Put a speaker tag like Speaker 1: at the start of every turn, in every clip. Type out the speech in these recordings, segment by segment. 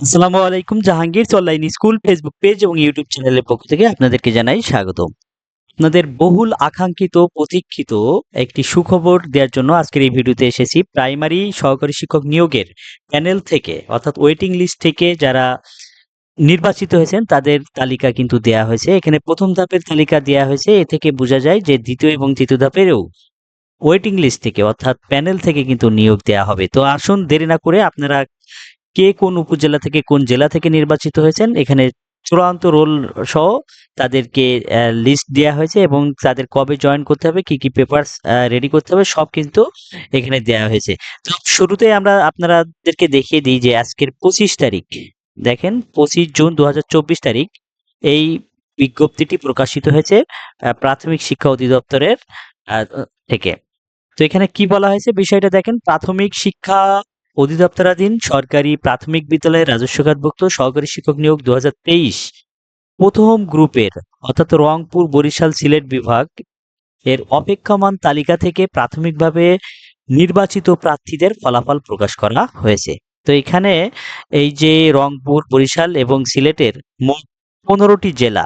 Speaker 1: আসসালামু আলাইকুম, Jahangir online school Facebook page এবং ইউটিউব চ্যানেলের পক্ষ থেকে আপনাদেরকে জানাই স্বাগত আপনাদের বহুল আকাঙ্ক্ষিত, প্রতীক্ষিত একটি সুখবর দেওয়ার জন্য আজকের এই ভিডিওতে এসেছি। প্রাইমারি সহকারী শিক্ষক নিয়োগের প্যানেল থেকে, অর্থাৎ ওয়েটিং লিস্ট থেকে যারা নির্বাচিত হয়েছেন, তাদের তালিকা কিন্তু দেয়া হয়েছে। এখানে প্রথম ধাপের তালিকা দেয়া হয়েছে। এ থেকে বোঝা যায় যে দ্বিতীয় এবং তৃতীয় ধাপেরও ওয়েটিং লিস্ট থেকে, অর্থাৎ প্যানেল থেকে কিন্তু নিয়োগ দেয়া হবে। তো আসুন দেরি না করে আপনারা কে কোন উপজেলা থেকে কোন জেলা থেকে নির্বাচিত হয়েছেন? এখানে চূড়ান্ত রোল সহ তাদেরকে লিস্ট দেওয়া হয়েছে এবং তাদের কবে জয়েন করতে হবে, কি কি পেপারস রেডি করতে হবে, সব কিন্তু এখানে দেওয়া হয়েছে। তো শুরুতে আমরা আপনাদেরকে দেখিয়ে দিই যে আজকের পঁচিশ তারিখ। দেখেন, পঁচিশ জুন দু হাজার চব্বিশ তারিখ এই বিজ্ঞপ্তিটি প্রকাশিত হয়েছে প্রাথমিক শিক্ষা অধিদপ্তরের থেকে। তো এখানে কি বলা হয়েছে? বিষয়টা দেখেন, প্রাথমিক শিক্ষা অধিদপ্তরাধীন সরকারি প্রাথমিক বিদ্যালয়ের রাজস্ব খাতভুক্ত সহকারী শিক্ষক নিয়োগ দু হাজার তেইশ। প্রথম গ্রুপের, অর্থাৎ রংপুর বরিশাল সিলেট বিভাগ, এর অপেক্ষমান তালিকা থেকে প্রাথমিকভাবে নির্বাচিত প্রার্থীদের ফলাফল প্রকাশ করা হয়েছে। তো এখানে এই যে রংপুর, বরিশাল এবং সিলেটের মোট পনেরোটি জেলা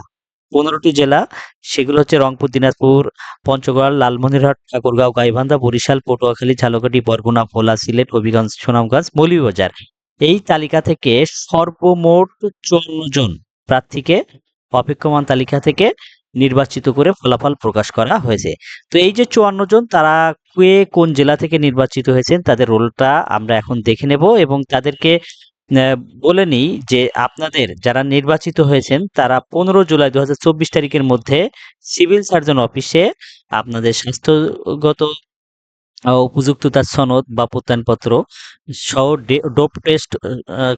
Speaker 1: পনেরোটি জেলা, সেগুলো হচ্ছে রংপুর, দিনাজপুর, পঞ্চগড়, লালমনিরহাট, ঠাকুরগাঁও, গাইবান্ধা, বরিশাল, পটুয়াখালী, ঝালকাঠি, বরগুনা, ভোলা, সিলেট, হবিগঞ্জ, সুনামগঞ্জ, মৌলভীবাজার। এই তালিকা থেকে সর্বমোট চুয়ান্ন জন প্রার্থীকে অপেক্ষমান তালিকা থেকে নির্বাচিত করে ফলাফল প্রকাশ করা হয়েছে। তো এই যে চুয়ান্ন জন, তারা কে কোন জেলা থেকে নির্বাচিত হয়েছেন, তাদের রোলটা আমরা এখন দেখে নেব এবং তাদেরকে বলে নিই যে আপনাদের যারা নির্বাচিত হয়েছেন তারা পনেরো জুলাই দু হাজার চব্বিশ তারিখের মধ্যে সিভিল সার্জন অফিসে আপনাদের স্বাস্থ্যগত আহ, উপযুক্ততার সনদ বা প্রত্যয়নপত্র সহ ডোপ টেস্ট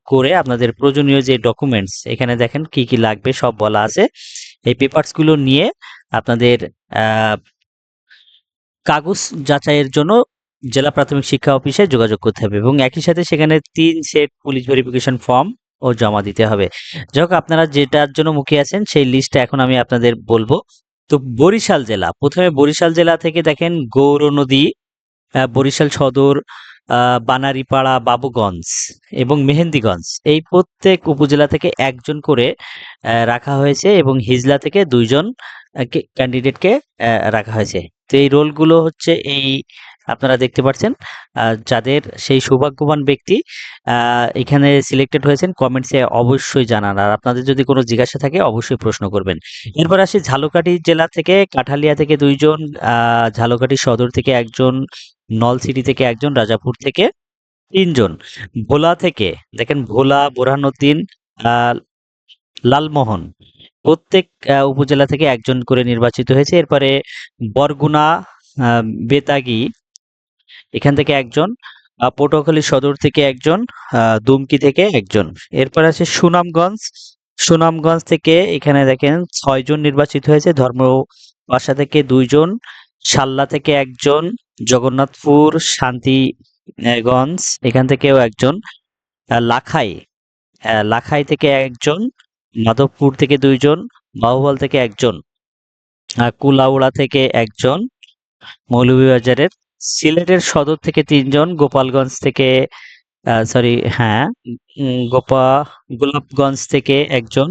Speaker 1: করে আপনাদের প্রয়োজনীয় যে ডকুমেন্টস এখানে দেখেন কি কি লাগবে সব বলা আছে। এই পেপারসগুলো নিয়ে আপনাদের কাগজ যাচাইয়ের জন্য জেলা প্রাথমিক শিক্ষা অফিসে যোগাযোগ করতে হবে এবং একই সাথে সেখানে তিন সেট পুলিশ ভেরিফিকেশন ফর্ম ও জমা দিতে হবে। যাই আপনারা যেটার জন্য মুখে আছেন সেই লিস্টটা এখন আমি আপনাদের বলব। তো বরিশাল জেলা, প্রথমে বরিশাল জেলা থেকে দেখেন গৌর নদী বরিশাল সদর বানারিপাড়া, বাবুগঞ্জ এবং মেহেন্দিগঞ্জ। এই প্রত্যেক উপজেলা থেকে একজন করে রাখা হয়েছে এবং হিজলা থেকে দুইজন ক্যান্ডিডেটকে রাখা হয়েছে। তো এই রোলগুলো হচ্ছে এই আপনারা দেখতে পাচ্ছেন যাদের সেই সৌভাগ্যবান ব্যক্তি এখানে সিলেক্টেড হয়েছেন কমেন্টসে অবশ্যই জানান। আর আপনাদের যদি কোনো জিজ্ঞাসা থাকে, অবশ্যই প্রশ্ন করবেন। এরপর আসি ঝালকাঠি জেলা থেকে, কাঠালিয়া থেকে দুইজন ঝালকাঠি সদর থেকে একজন নলসিটি থেকে একজন, রাজাপুর থেকে তিনজন। ভোলা থেকে, দেখেন ভোলা, বোরহানুদ্দিন লালমোহন। প্রত্যেক উপজেলা থেকে একজন করে নির্বাচিত হয়েছে। এরপরে বরগুনা বেতাগী এখান থেকে একজন পটুয়াখালী সদর থেকে একজন দুমকি থেকে একজন। এরপর আছে সুনামগঞ্জ। সুনামগঞ্জ থেকে এখানে দেখেন ছয়জন নির্বাচিত হয়েছে ধর্ম বাসা থেকে দুইজন সাল্লা থেকে একজন, জগন্নাথপুর, শান্তিগঞ্জ এখান থেকেও একজন লাখাই লাখাই থেকে একজন, মাধবপুর থেকে দুইজন বাহুবল থেকে একজন কুলাউড়া থেকে একজন, মৌলভীবাজারের সিলেটের সদর থেকে তিনজন, গোপালগঞ্জ থেকে সরি হ্যাঁ গোপা, গোলাপগঞ্জ থেকে একজন,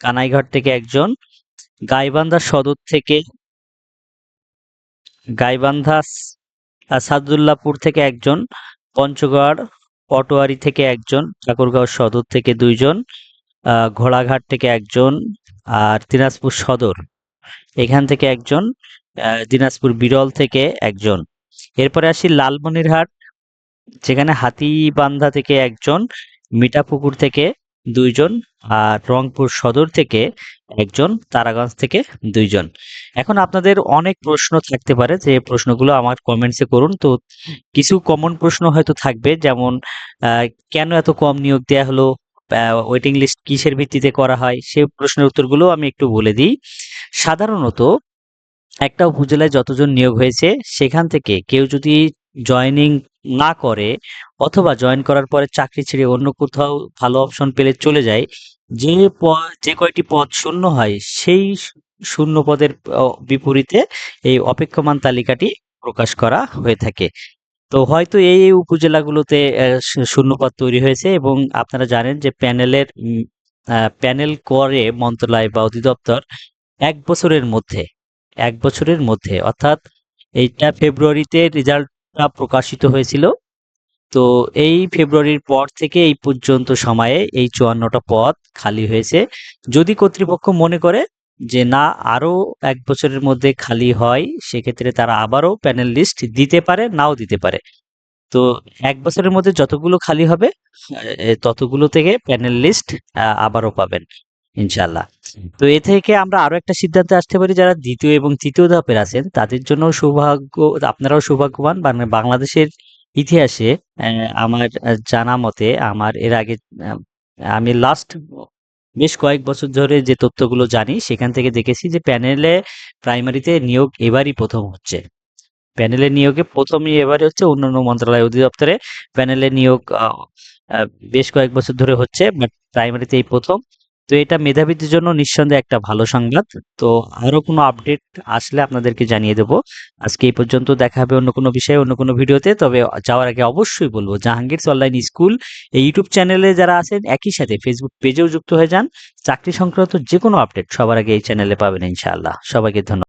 Speaker 1: কানাইঘাট থেকে একজন, গাইবান্ধা সদর থেকে গাইবান্ধা সাদুল্লাপুর থেকে একজন, পঞ্চগড়, পটোয়ারি থেকে একজন, ঠাকুরগাঁও সদর থেকে দুইজন ঘোড়াঘাট থেকে একজন আর দিনাজপুর সদর। এখান থেকে একজন দিনাজপুর বিরল থেকে একজন। এরপরে আসি লালমনিরহাট, যেখানে হাতিবান্ধা থেকে একজন, মিঠাপুকুর থেকে দুইজন আর রংপুর সদর থেকে একজন, তারাগঞ্জ থেকে দুইজন। এখন আপনাদের অনেক প্রশ্ন থাকতে পারে, যে প্রশ্নগুলো আমার কমেন্টসে করুন। তো কিছু কমন প্রশ্ন হয়তো থাকবে, যেমন কেন এত কম নিয়োগ দেওয়া হলো? ওয়েটিং লিস্ট কিসের ভিত্তিতে করা হয়? সেই প্রশ্নের উত্তরগুলো আমি একটু বলে দিই। সাধারণত একটা উপজেলায় যতজন নিয়োগ হয়েছে, সেখান থেকে কেউ যদি জয়েনিং না করে অথবা জয়েন করার পরে চাকরি ছেড়ে অন্য কোথাও ভালো অপশন পেলে চলে যায়, যে যে কয়টি পদ শূন্য হয়, সেই শূন্য পদের বিপরীতে এই অপেক্ষমান তালিকাটি প্রকাশ করা হয়ে থাকে। তো হয়তো এই উপজেলাগুলোতে শূন্যপদ তৈরি হয়েছে এবং আপনারা জানেন যে প্যানেলের প্যানেল করে মন্ত্রণালয় বা অধিদপ্তর এক বছরের মধ্যে এক বছরের মধ্যে। অর্থাৎ এইটা ফেব্রুয়ারিতে রেজাল্টটা প্রকাশিত হয়েছিল। তো এই ফেব্রুয়ারির পর থেকে এই পর্যন্ত সময়ে এই চুয়ান্নটা পদ খালি হয়েছে। যদি কর্তৃপক্ষ মনে করে যে না, আরও এক বছরের মধ্যে খালি হয়, সেক্ষেত্রে তারা আবারও প্যানেল লিস্ট দিতে পারে, নাও দিতে পারে। তো এক বছরের মধ্যে যতগুলো খালি হবে ততগুলো থেকে প্যানেল লিস্ট আবারও পাবেন ইনশাল্লাহ তো এ থেকে আমরা আরও একটা সিদ্ধান্তে আসতে পারি যারা দ্বিতীয় এবং তৃতীয় ধাপের আছেন, তাদের জন্য সৌভাগ্য, আপনারাও সৌভাগ্যবান। বাং- বাংলাদেশের ইতিহাসে আমার জানা মতে আমার এর আগে আমি লাস্ট বেশ কয়েক বছর ধরে যে তথ্যগুলো জানি, সেখান থেকে দেখেছি যে প্যানেলে প্রাইমারিতে নিয়োগ এবারই প্রথম হচ্ছে। প্যানেলের নিয়োগে প্রথমই এবারে হচ্ছে অন্যান্য মন্ত্রণালয় অধিদপ্তরে। প্যানেলের নিয়োগ বেশ কয়েক বছর ধরে হচ্ছে বাট প্রাইমারিতে এই প্রথম। তো এটা মেধাবীদের জন্য নিঃসন্দেহে একটা ভালো সংবাদ। তো আরও কোনো আপডেট আসলে আপনাদেরকে জানিয়ে দেব। আজকে এই পর্যন্ত দেখা হবে অন্য কোনো বিষয়ে, অন্য কোনো ভিডিওতে। তবে যাওয়ার আগে অবশ্যই বলব জাহাঙ্গীর অনলাইন স্কুল এই ইউটিউব চ্যানেলে যারা আছেন, একই সাথে ফেসবুক পেজেও যুক্ত হয়ে যান। চাকরি সংক্রান্ত যে কোনো আপডেট সবার আগে এই চ্যানেলে পাবেন ইনশাআল্লাহ। সবাইকে ধন্যবাদ।